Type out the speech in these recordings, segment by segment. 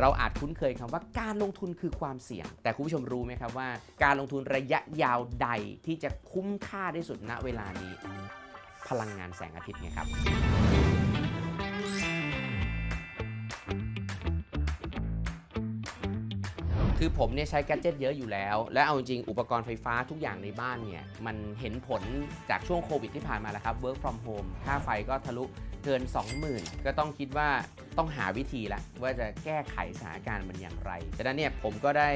เราอาจคุ้นเคยคำว่าการลงทุนคือความเสี่ยง แต่คุณผู้ชมรู้ไหมครับว่า การลงทุนระยะยาวใดที่จะคุ้มค่าที่สุดณเวลานี้ พลังงานแสงอาทิตย์ไงครับ คือผมเนี่ยใช้แกดเจิตเยอะอยู่แล้ว และเอาจริงอุปกรณ์ไฟฟ้าทุกอย่างในบ้านเนี่ย มันเห็นผลจากช่วงโควิดที่ผ่านมาแล้วครับ work from home ค่าไฟก็ทะลุเกิน 20,000 ก็ต้องคิดว่าต้องหาวิธีละว่าจะแก้ไขสถานการณ์มันอย่างไรดังนั้นเนี่ยผมก็ได้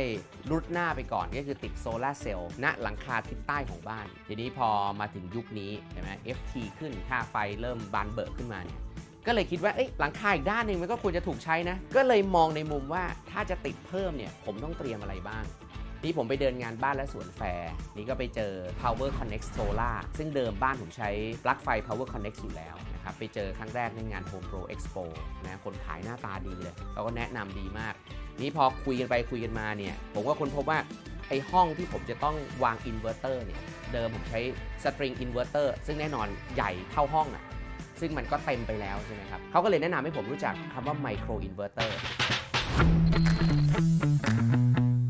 รุดหน้าไปก่อนก็คือติดโซลาเซลล์ณหลังคาทิศใต้ของบ้าน ทีนี้พอมาถึงยุคนี้ใช่ไหม FT ขึ้นค่าไฟเริ่มบานเบิกขึ้นมาเนี่ย ก็เลยคิดว่าหลังคาอีกด้านหนึ่งมันก็ควรจะถูกใช้นะ ก็เลยมองในมุมว่าถ้าจะติดเพิ่มเนี่ยผมต้องเตรียมอะไรบ้างนี่ผมไปเดินงานบ้านและสวนแฟร์นี่ก็ไปเจอ Power Connect Solar ซึ่งเดิมบ้านผมใช้ปลั๊กไฟ Power Connect อยู่แล้วนะครับไปเจอครั้งแรกในงาน Home Pro Expo นะคนขายหน้าตาดีเลยเขาก็แนะนำดีมาก นี่พอคุยกันไปคุยกันมาเนี่ยผมก็ค้นพบว่าไอ้ห้องที่ผมจะต้องวางอินเวอร์เตอร์เนี่ยเดิมผมใช้สตริงอินเวอร์เตอร์ซึ่งแน่นอนใหญ่เท่าห้องอะ ซึ่งมันก็เต็มไปแล้วใช่ไหมครับเขาก็เลยแนะนำให้ผมรู้จักคำว่าไมโครอินเวอร์เตอร์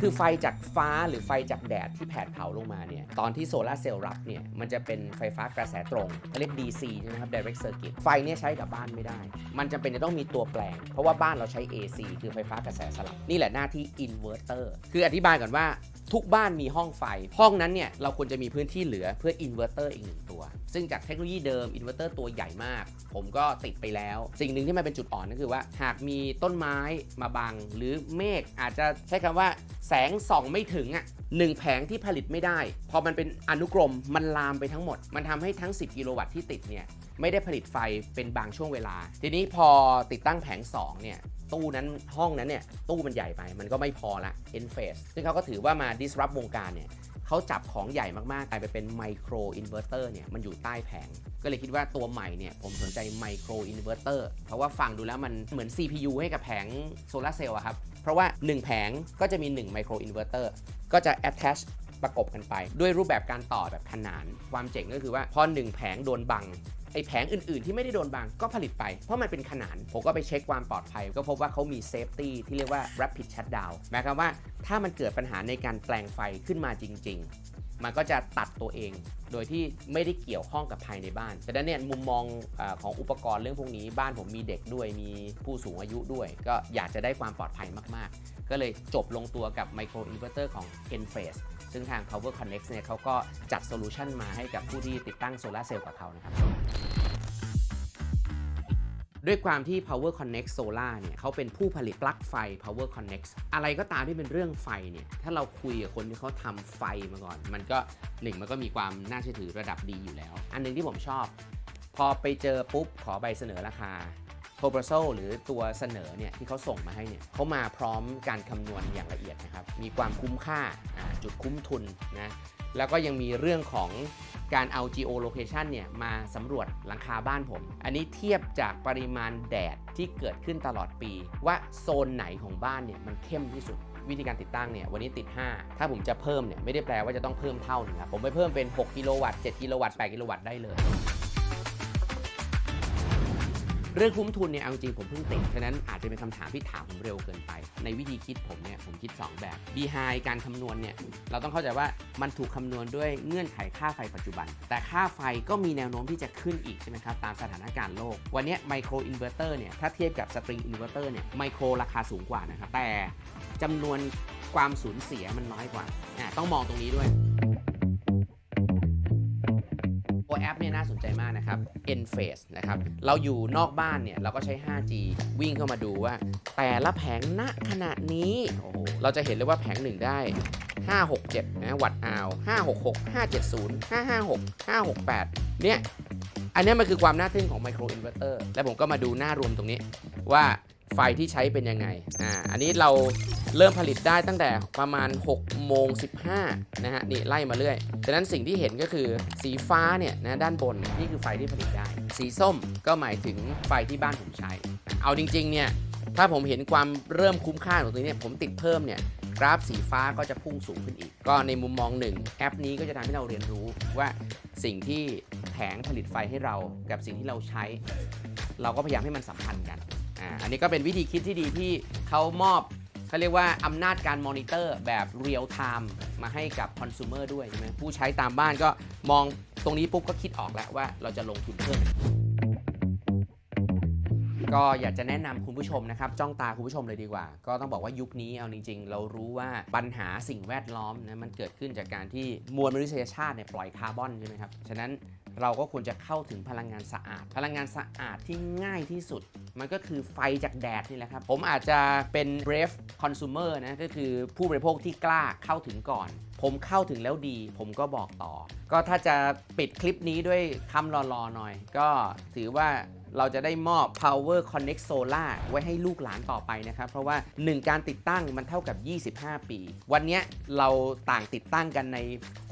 คือไฟจากฟ้าหรือไฟจากแดดที่แผดเผาลงมาเนี่ยตอนที่โซลาเซลล์รับเนี่ยมันจะเป็นไฟฟ้ากระแสตรงเขาเรียก DC ใช่ไหมครับ direct circuit ไฟเนี่ยใช้กับบ้านไม่ได้ มันจำเป็นจะต้องมีตัวแปลง เพราะว่าบ้านเราใช้ AC คือไฟฟ้ากระแสสลับ นี่แหละหน้าที่อินเวอร์เตอร์คืออธิบายก่อนว่า ทุกบ้านมีห้องไฟ ห้องนั้นเนี่ยเราควรจะมีพื้นที่เหลือเพื่ออินเวอร์เตอร์อีกหนึ่งตัว ซึ่งจากเทคโนโลยีเดิมอินเวอร์เตอร์ตัวใหญ่มาก ผมก็ติดไปแล้ว สิ่งหนึ่งที่มันเป็นจุดอ่อนก็คือว่า หากมีต้นไม้มาบัง หรือเมฆอาจจะใช้คำว่าแสงส่องไม่ถึงอะหนึ่งแผงที่ผลิตไม่ได้ พอมันเป็นอนุกรมมันลามไปทั้งหมด มันทำให้ทั้ง 10 กิโลวัตต์ที่ติดเนี่ยไม่ได้ผลิตไฟเป็นบางช่วงเวลา ทีนี้พอติดตั้งแผง2เนี่ย ตู้นั้นห้องนั้นเนี่ยตู้มันใหญ่ไปมันก็ไม่พอละ N phase ซึ่งเขาก็ถือว่ามา disrupt วงการเนี่ยเขาจับของใหญ่มากๆ กลายไปเป็นไมโครอินเวอร์เตอร์เนี่ยมันอยู่ใต้แผง ก็เลยคิดว่าตัวใหม่เนี่ยผมสนใจไมโครอินเวอร์เตอร์เพราะว่าฟังดูแล้วมันเหมือน CPU ให้กับแผงโซลาเซลล์ครับ เพราะว่า 1 แผงก็จะมี 1 ไมโครอินเวอร์เตอร์ก็จะ attach ประกบกันไป ด้วยรูปแบบการต่อแบบขนาน ความเจ๋งก็คือว่าพอหนึ่งแผงโดนบังไอแผงอื่น ๆ ที่ไม่ได้โดนบังก็ผลิตไป เพราะมันเป็นขนาน ผมก็ไปเช็คความปลอดภัย ก็พบว่าเขามีเซฟตี้ที่เรียกว่า rapid shutdown หมายความว่าถ้ามันเกิดปัญหาในการแปลงไฟขึ้นมาจริง ๆ มันก็จะตัดตัวเอง โดยที่ไม่ได้เกี่ยวข้องกับภายในบ้านแต่นั้นเนี่ยมุมมองอของอุปกรณ์เรื่องพวกนี้ บ้านผมมีเด็กด้วยมีผู้สูงอายุด้วย ก็อยากจะได้ความปลอดภัยมากๆ ก็เลยจบลงตัวกับไมโครอินเวอร์เตอร์ของ Enphase ซึ่งทาง Power Connect เนี่ยเขาก็จัดโซลูชันมาให้กับผู้ที่ติดตั้งโซลาเซลล์กับเขานะครับ ด้วยความที่ Power Connect Solar เนี่ยเขาเป็นผู้ผลิตปลั๊กไฟ Power Connect อะไรก็ตามที่เป็นเรื่องไฟเนี่ยถ้าเราคุยกับคนที่เขาทำไฟมาก่อน มันก็หนึ่งมันก็มีความน่าเชื่อถือระดับดีอยู่แล้ว อันหนึงที่ผมชอบ พอไปเจอปุ๊บขอใบเสนอราคา proposal หรือตัวเสนอเนี่ยที่เขาส่งมาให้เนี่ยเขามาพร้อมการคำนวณอย่างละเอียดนะครับ มีความคุ้มค่าอ่าจุดคุ้มทุนนะแล้วก็ยังมีเรื่องของการเอา geolocation เนี่ยมาสำรวจหลังคาบ้านผม อันนี้เทียบจากปริมาณแดดที่เกิดขึ้นตลอดปี ว่าโซนไหนของบ้านเนี่ยมันเข้มที่สุดวิธีการติดตั้งเนี่ยวันนี้ติด 5 ถ้าผมจะเพิ่มเนี่ยไม่ได้แปลว่าจะต้องเพิ่มเท่านึงครับผมไปเพิ่มเป็น 6 กิโลวัตต์ 7 กิโลวัตต์ 8 กิโลวัตต์ได้เลย เรื่องคุ้มทุนเนี่ยเอาจริงผมเพิ่งติดฉะนั้นอาจจะเป็นคำถามที่ถามผมเร็วเกินไป ในวิธีคิดผมเนี่ยผมคิด 2 แบบ behind การคำนวณเนี่ยเราต้องเข้าใจว่ามันถูกคำนวณด้วยเงื่อนไขค่าไฟปัจจุบัน แต่ค่าไฟก็มีแนวโน้มที่จะขึ้นอีกใช่ไหมครับตามสถานการณ์โลก วันนี้ไมโครอินเวอร์เตอร์เนี่ยถ้าเทียบกับสตริงอินเวอร์เตอร์เนี่ยไมโครราคาสูงกว่านะครับแต่จำนวนความสูญเสียมันน้อยกว่าต้องมองตรงนี้ด้วย นี่ยน่าสนใจมากนะครับ Enphase นะครับ เราอยู่นอกบ้านเนี่ย เราก็ใช้ 5G วิ่งเข้ามาดูว่า แต่ละแผงณขณะนี้โอ้โหเราจะเห็นเลยว่าแผงหนึ่งได้ 567 นะวัตต์อาว566 570 556 568 เนี่ย อันเนี้ยมันคือความน่าทึ่งของไมโครอินเวอร์เตอร์และผมก็มาดูหน้ารวมตรงนี้ว่าไฟที่ใช้เป็นยังไง อ่า อันนี้เราเริ่มผลิตได้ตั้งแต่ประมาณ6โมง15นะฮะ นี่ไล่มาเรื่อยฉะนั้นสิ่งที่เห็นก็คือสีฟ้าเนี่ยนะด้านบนนี่คือไฟที่ผลิตได้ สีส้มก็หมายถึงไฟที่บ้านผมใช้ เอาจริงๆเนี่ยถ้าผมเห็นความเริ่มคุ้มค่าของตัวนี้ผมติดเพิ่มเนี่ยกราฟสีฟ้าก็จะพุ่งสูงขึ้นอีก ก็ในมุมมองหนึ่งแอปนี้ก็จะทำให้เราเรียนรู้ว่าสิ่งที่แผงผลิตไฟให้เรากับสิ่งที่เราใช้ เราก็พยายามให้มันสัมพันธ์กัน อ่าอันนี้ก็เป็นวิธีคิดที่ดีที่เขามอบเขาเรียกว่าอำนาจการมอนิเตอร์แบบเรียลไทม์มาให้กับคอน sumer ด้วยใช่ไหมผู้ใช้ตามบ้านก็มองตรงนี้ปุ๊บก็คิดออกแล้วว่าเราจะลงทุนเพิ่มก็อยากจะแนะนำคุณผู้ชมนะครับ จ้องตาคุณผู้ชมเลยดีกว่า ก็ต้องบอกว่ายุคนี้เอาจริง ๆ เรารู้ว่าปัญหาสิ่งแวดล้อมนะมันเกิดขึ้นจากการที่มวลมนุษยชาติเนี่ยปล่อยคาร์บอนใช่ไหมครับ ฉะนั้น เราก็ควรจะเข้าถึงพลังงานสะอาด พลังงานสะอาดที่ง่ายที่สุด มันก็คือไฟจากแดดนี่แหละครับ ผมอาจจะเป็น brave consumer นะก็คือผู้บริโภคที่กล้าเข้าถึงก่อน ผมเข้าถึงแล้วดี ผมก็บอกต่อ ก็ถ้าจะปิดคลิปนี้ด้วยคำรอๆหน่อย ก็ถือว่า เราจะได้มอบ Power Connect Solar ไว้ให้ลูกหลานต่อไปนะครับ เพราะว่า 1 การติดตั้งมันเท่ากับ 25 ปี วันนี้เราต่างติดตั้งกันใน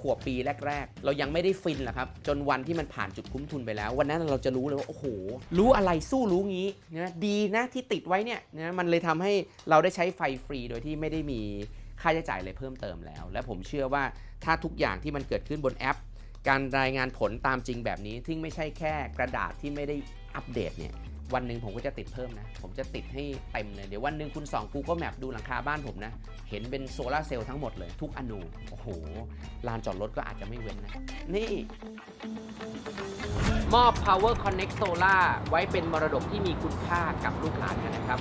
ขวบปีแรก ๆ เรายังไม่ได้ฟินหรอกครับ จนวันที่มันผ่านจุดคุ้มทุนไปแล้ว วันนั้นเราจะรู้เลยว่า โอ้โห รู้อะไรสู้รู้งี้นะดีนะที่ติดไว้เนี่ยนะมันเลยทำให้เราได้ใช้ไฟฟรีโดยที่ไม่ได้มีค่าใช้จ่ายอะไรเพิ่มเติมแล้ว และผมเชื่อว่าถ้าทุกอย่างที่มันเกิดขึ้นบนแอป การรายงานผลตามจริงแบบนี้ที่ไม่ใช่แค่กระดาษที่ไม่ได้ อัปเดตเนี่ยวันหนึ่งผมก็จะติดเพิ่มนะ ผมจะติดให้เต็มเลย เดี๋ยววันหนึ่งคุณส่อง Google Map ดูหลังคาบ้านผมนะ เห็นเป็นโซลาเซลล์ทั้งหมดเลย ทุกอนู โอ้โห ลานจอดรถก็อาจจะไม่เว้นนะ นี่ มอบ Power Connect Solar ไว้เป็นมรดกที่มีคุณค่ากับลูกหลานกันนะครับ